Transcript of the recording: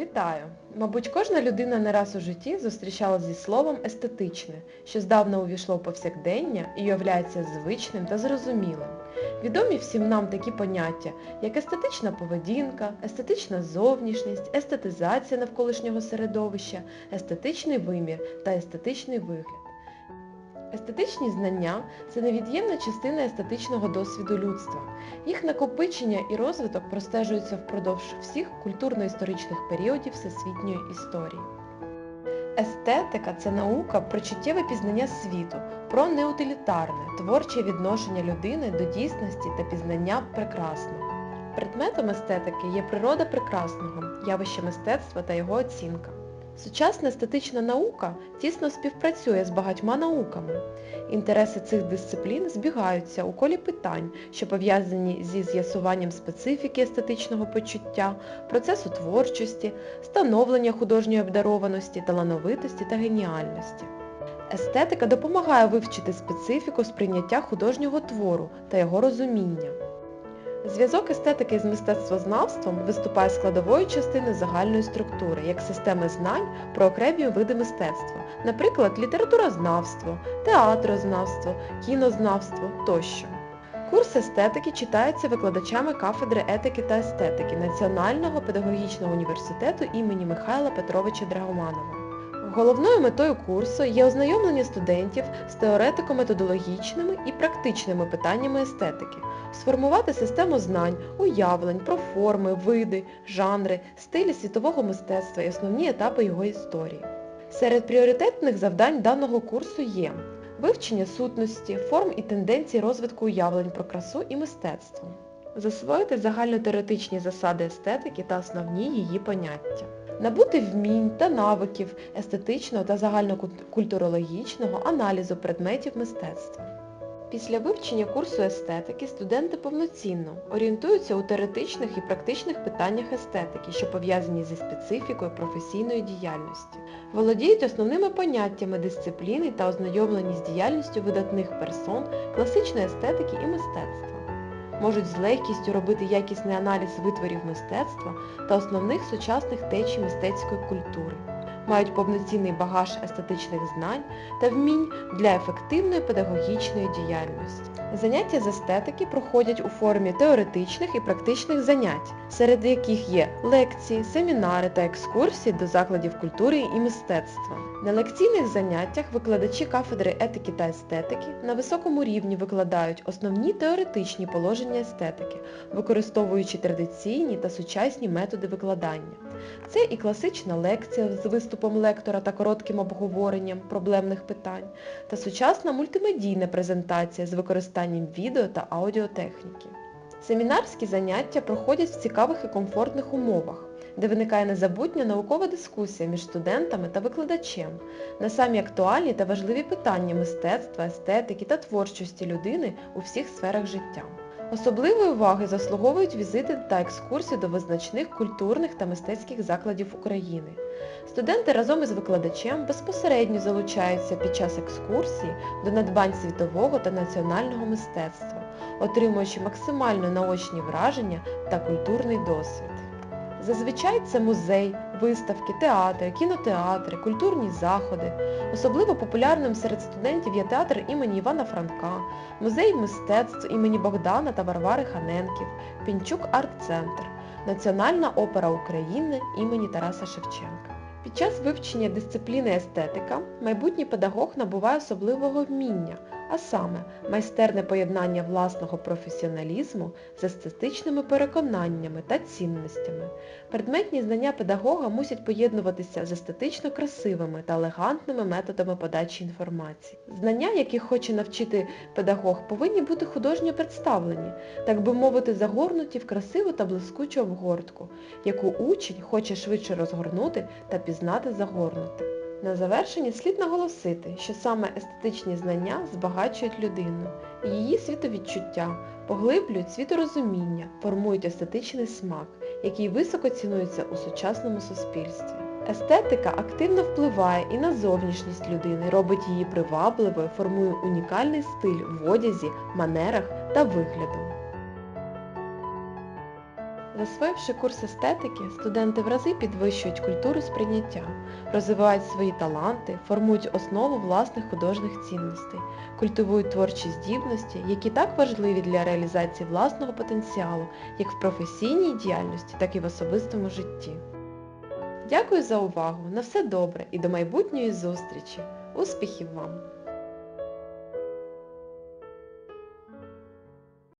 Вітаю! Мабуть, кожна людина не раз у житті зустрічалася зі словом естетичне, що здавна увійшло в повсякдення і являється звичним та зрозумілим. Відомі всім нам такі поняття, як естетична поведінка, естетична зовнішність, естетизація навколишнього середовища, естетичний вимір та естетичний вигляд. Естетичні знання – це невід'ємна частина естетичного досвіду людства. Їх накопичення і розвиток простежуються впродовж всіх культурно-історичних періодів всесвітньої історії. Естетика – це наука про чуттєве пізнання світу, про неутилітарне, творче відношення людини до дійсності та пізнання прекрасного. Предметом естетики є природа прекрасного, явище мистецтва та його оцінка. Сучасна естетична наука тісно співпрацює з багатьма науками. Інтереси цих дисциплін збігаються у колі питань, що пов'язані зі з'ясуванням специфіки естетичного почуття, процесу творчості, становлення художньої обдарованості, талановитості та геніальності. Естетика допомагає вивчити специфіку сприйняття художнього твору та його розуміння. Зв'язок естетики з мистецтвознавством виступає складовою частиною загальної структури, як системи знань про окремі види мистецтва, наприклад, літературознавство, театрознавство, кінознавство тощо. Курс естетики читається викладачами кафедри етики та естетики Національного педагогічного університету імені Михайла Петровича Драгоманова. Головною метою курсу є ознайомлення студентів з теоретико-методологічними і практичними питаннями естетики, сформувати систему знань, уявлень про форми, види, жанри, стилі світового мистецтва і основні етапи його історії. Серед пріоритетних завдань даного курсу є вивчення сутності, форм і тенденцій розвитку уявлень про красу і мистецтво, засвоїти загальнотеоретичні засади естетики та основні її поняття набути вмінь та навиків естетичного та загальнокультурологічного аналізу предметів мистецтва. Після вивчення курсу естетики студенти повноцінно орієнтуються у теоретичних і практичних питаннях естетики, що пов'язані зі специфікою професійної діяльності. Володіють основними поняттями дисципліни та ознайомлені з діяльністю видатних персон класичної естетики і мистецтва можуть з легкістю робити якісний аналіз витворів мистецтва та основних сучасних течій мистецької культури, мають повноцінний багаж естетичних знань та вмінь для ефективної педагогічної діяльності. Заняття з естетики проходять у формі теоретичних і практичних занять, серед яких є лекції, семінари та екскурсії до закладів культури і мистецтва. На лекційних заняттях викладачі кафедри етики та естетики на високому рівні викладають основні теоретичні положення естетики, використовуючи традиційні та сучасні методи викладання. Це і класична лекція з виступом лектора та коротким обговоренням проблемних питань, та сучасна мультимедійна презентація з використанням відео та аудіотехніки. Семінарські заняття проходять в цікавих і комфортних умовах, де виникає незабутня наукова дискусія між студентами та викладачем на самі актуальні та важливі питання мистецтва, естетики та творчості людини у всіх сферах життя. Особливої уваги заслуговують візити та екскурсії до визначних культурних та мистецьких закладів України. Студенти разом із викладачем безпосередньо залучаються під час екскурсії до надбань світового та національного мистецтва, отримуючи максимально наочні враження та культурний досвід. Зазвичай це музей, виставки, театри, кінотеатри, культурні заходи. Особливо популярним серед студентів є театр імені Івана Франка, музей мистецтв імені Богдана та Варвари Ханенків, Пінчук арт-центр, Національна опера України імені Тараса Шевченка. Під час вивчення дисципліни естетика майбутній педагог набуває особливого вміння, а саме майстерне поєднання власного професіоналізму з естетичними переконаннями та цінностями. Предметні знання педагога мусять поєднуватися з естетично красивими та елегантними методами подачі інформації. Знання, яких хоче навчити педагог, повинні бути художньо представлені, так би мовити, загорнуті в красиву та блискучу обгортку, яку учень хоче швидше розгорнути та пізнати загорнути. На завершення слід наголосити, що саме естетичні знання збагачують людину, її світовідчуття, поглиблюють світорозуміння, формують естетичний смак, який високо цінується у сучасному суспільстві. Естетика активно впливає і на зовнішність людини, робить її привабливою, формує унікальний стиль в одязі, манерах та вигляду. Засвоївши курс естетики, студенти в рази підвищують культуру сприйняття, розвивають свої таланти, формують основу власних художніх цінностей, культивують творчі здібності, які так важливі для реалізації власного потенціалу, як в професійній діяльності, так і в особистому житті. Дякую за увагу, на все добре і до майбутньої зустрічі. Успіхів вам!